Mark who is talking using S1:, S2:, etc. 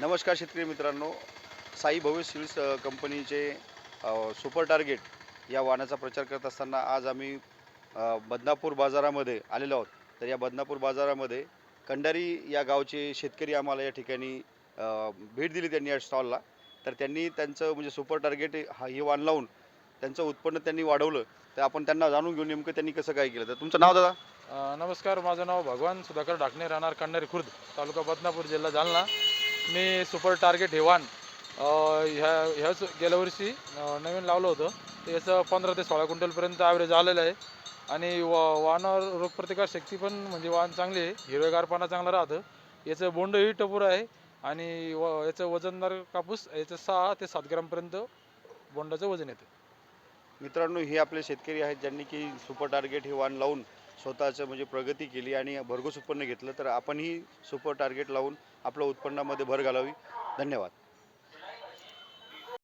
S1: नमस्कार शेतकरी मित्रांनो. साई भव्य सिल्स कंपनीचे सुपर टार्गेट या वाहनाचा प्रचार करत असताना आज आम्ही बदनापूर बाजारामध्ये आलेलो आहोत. तर या बदनापूर बाजारामध्ये कंडारी या गावचे शेतकरी आम्हाला या ठिकाणी भेट दिली त्यांनी या स्टॉलला. तर त्यांनी त्यांचं म्हणजे सुपर टार्गेट हा हे वाहन लावून त्यांचं उत्पन्न त्यांनी वाढवलं. तर आपण त्यांना जाणून घेऊन नेमकं त्यांनी कसं काय केलं. तर तुमचं नाव दादा?
S2: नमस्कार. माझं नाव भगवान सुधाकर ढाकणे राहणार कंडारी खुर्द तालुका बदनापूर जिल्हा जालना. मी सुपर टार्गेट हेवान ह्या ह्याच गेल्या वर्षी नवीन लावलं होतं. तर याचं पंधरा ते सोळा क्विंटलपर्यंत ॲव्हरेज आलेलं आहे. आणि वा वाहनावर रोगप्रतिकार शक्ती पण म्हणजे वाहन चांगली आहे. हिरवेगारपणा चांगला राहतं. याचं बोंडही टपूर आहे. आणि व याचं वजनदार कापूस याचं सहा ते सात ग्रामपर्यंत बोंडाचं वजन येतं.
S1: मित्रांनो हे आपले शेतकरी आहेत ज्यांनी की सुपर टार्गेट हे वाण लावून स्वतःचं म्हणजे प्रगती केली आणि भरघोस उत्पन्न घेतलं. तर आपणही सुपर टार्गेट लावून आपलं उत्पन्नामध्ये भर घालावी. धन्यवाद.